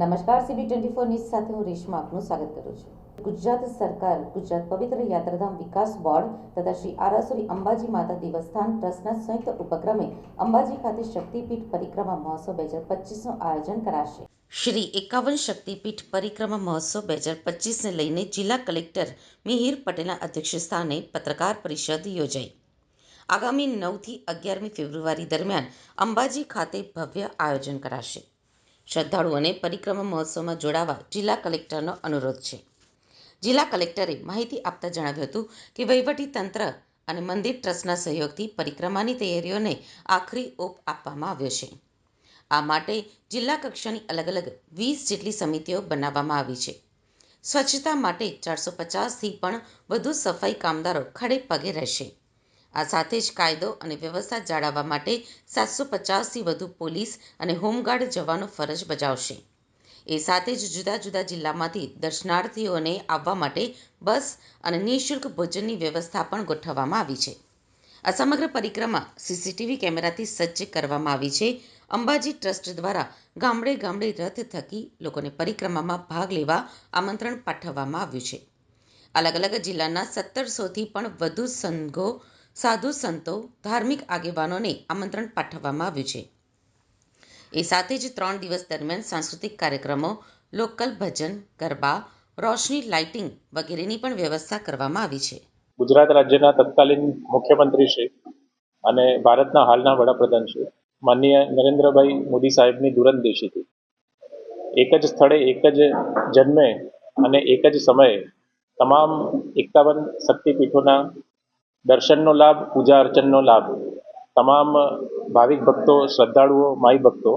નમસ્કાર CB twenty four news સાથે હું રેશમા આપનું સ્વાગત કરું છું. ગુજરાત સરકાર, ગુજરાત પવિત્ર યાત્રાધામ વિકાસ બોર્ડ તથા શ્રી આરાસુરી અંબાજી માતા દેવસ્થાન ટ્રસ્ટના સંયુક્ત ઉપક્રમે અંબાજી ખાતે શક્તિપીઠ પરિક્રમા મહોત્સવ બે હજાર પચીસનું આયોજન કરાશે. શ્રી એકાવન શક્તિપીઠ પરિક્રમા મહોત્સવ બે હજાર પચીસને લઈને જિલ્લા કલેક્ટર મિહિર પટેલના અધ્યક્ષસ્થાને પત્રકાર પરિષદ યોજાઈ. આગામી નવથી અગિયારમી ફેબ્રુઆરી દરમિયાન અંબાજી ખાતે ભવ્ય આયોજન કરાશે. શ્રદ્ધાળુઓને પરિક્રમા મહોત્સવમાં જોડાવા જિલ્લા કલેક્ટરનો અનુરોધ છે. જિલ્લા કલેક્ટરે માહિતી આપતા જણાવ્યું હતું કે વહીવટી તંત્ર અને મંદિર ટ્રસ્ટના સહયોગથી પરિક્રમાની તૈયારીઓને આખરી ઓપ આપવામાં આવ્યો છે. આ માટે જિલ્લા કક્ષાની અલગ અલગ વીસ જેટલી સમિતિઓ બનાવવામાં આવી છે. સ્વચ્છતા માટે ચારસો પચાસથી પણ વધુ સફાઈ કામદારો ખડે પગે રહેશે. આ સાથે જ કાયદો અને વ્યવસ્થા જાળવવા માટે સાતસો પચાસથી વધુ પોલીસ અને હોમગાર્ડ જવાનો ફરજ બજાવશે. એ સાથે જ જુદા જુદા જિલ્લામાંથી દર્શનાર્થીઓને આવવા માટે બસ અને નિઃશુલ્ક ભોજનની વ્યવસ્થા પણ ગોઠવવામાં આવી છે. આ સમગ્ર પરિક્રમા સીસીટીવી કેમેરાથી સજ્જ કરવામાં આવી છે. અંબાજી ટ્રસ્ટ દ્વારા ગામડે ગામડે રથ થકી લોકોને પરિક્રમામાં ભાગ લેવા આમંત્રણ પાઠવવામાં આવ્યું છે. અલગ અલગ જિલ્લાના સત્તરસોથી પણ વધુ સંઘો સાધુ સંતો, ધાર્મિક આગેવાનોને આમંત્રણ પાઠવવામાં આવ્યું છે. એ સાથે જ ત્રણ દિવસ દરમિયાન સાંસ્કૃતિક કાર્યક્રમો, લોકલ ભજન, ગરબા, રોશની લાઇટિંગ વગેરેની પણ વ્યવસ્થા કરવામાં આવી છે. ગુજરાત રાજ્યના તત્કાલીન મુખ્યમંત્રી શ્રી અને ભારતના હાલના વડાપ્રધાન શ્રી માનનીય નરેન્દ્રભાઈ મોદી સાહેબની દૂરંદેશીથી. એક જ સ્થળે એક જ જન્મે અને એક જ સમયે તમામ એકાવન શક્તિપીઠોના દર્શનનો લાભ, પૂજા અર્ચનનો લાભ. તમામ ભાવિક ભક્તો, શ્રદ્ધાળુઓ, માઈ ભક્તો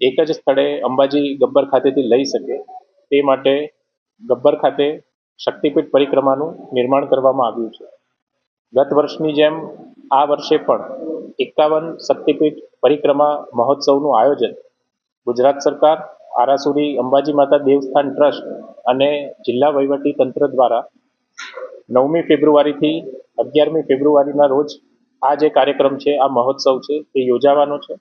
એક જ સ્થળે અંબાજી ગબ્બર ખાતેથી લઈ શકે. તે માટે ગબ્બર ખાતે શક્તિપીઠ પરિક્રમાનું નિર્માણ કરવામાં આવ્યું છે. ગત વર્ષની જેમ આ વર્ષે પણ એકાવન શક્તિપીઠ પરિક્રમા મહોત્સવનું આયોજન ગુજરાત સરકાર, આરાસુરી અંબાજી માતા દેવસ્થાન ટ્રસ્ટ અને જિલ્લા વહીવટી તંત્ર દ્વારા નવમી ફેબ્રુઆરીથી અગિયારમી ફેબ્રુઆરીના રોજ આ જે કાર્યક્રમ છે, આ મહોત્સવ છે તે યોજાવાનો છે.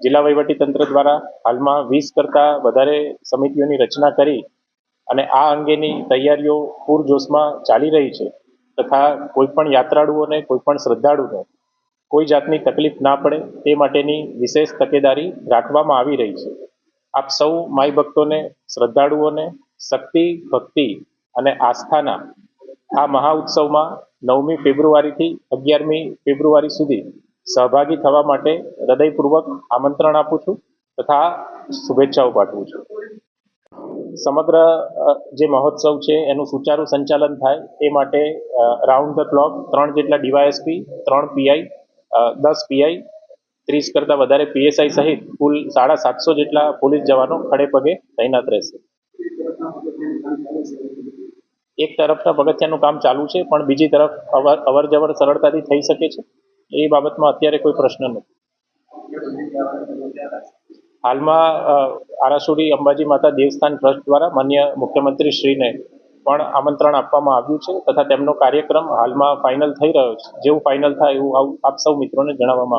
જિલ્લા વહીવટી તંત્ર દ્વારા હાલમાં વીસ કરતાં વધારે સમિતિઓની રચના કરી અને આ અંગેની તૈયારીઓ પૂરજોશમાં ચાલી રહી છે તથા કોઈ પણ યાત્રાળુઓને, કોઈપણ શ્રદ્ધાળુને કોઈ જાતની તકલીફ ના પડે તે માટેની વિશેષ તકેદારી રાખવામાં આવી રહી છે. આપ સૌ માઈ ભક્તોને, શ્રદ્ધાળુઓને શક્તિ, ભક્તિ અને આસ્થાના આ મહા ઉત્સવમાં નવમી ફેબ્રુઆરીથી અગિયારમી ફેબ્રુઆરી સુધી સહભાગી થવા માટે હૃદયપૂર્વક આમંત્રણ આપું છું તથા શુભેચ્છાઓ પાઠવું છું. સમગ્ર જે મહોત્સવ છે એનું સુચારું સંચાલન થાય એ માટે રાઉન્ડ ધ ક્લોક ત્રણ જેટલા ડીવાયએસપી, ત્રણ પીઆઈ દસ પીઆઈ ત્રીસ કરતાં વધારે પીએસઆઈ સહિત કુલ સાડા સાતસો જેટલા પોલીસ જવાનો ખડે પગે તૈનાત રહેશે. એક તરફ તો પગથિયાનું કામ ચાલુ છે, પણ બીજી તરફ અવર જવર સરળતાથી થઈ શકે છે, એ બાબતમાં અત્યારે કોઈ પ્રશ્ન નથી. હાલમાં આરાસુરી અંબાજી માતા દેવસ્થાન ટ્રસ્ટ દ્વારા માન્ય મુખ્યમંત્રી શ્રીને પણ આમંત્રણ આપવામાં આવ્યું છે તથા તેમનો કાર્યક્રમ હાલમાં ફાઇનલ થઈ રહ્યો છે. જેવું ફાઇનલ થાય એવું આપ સૌ મિત્રોને જણાવવામાં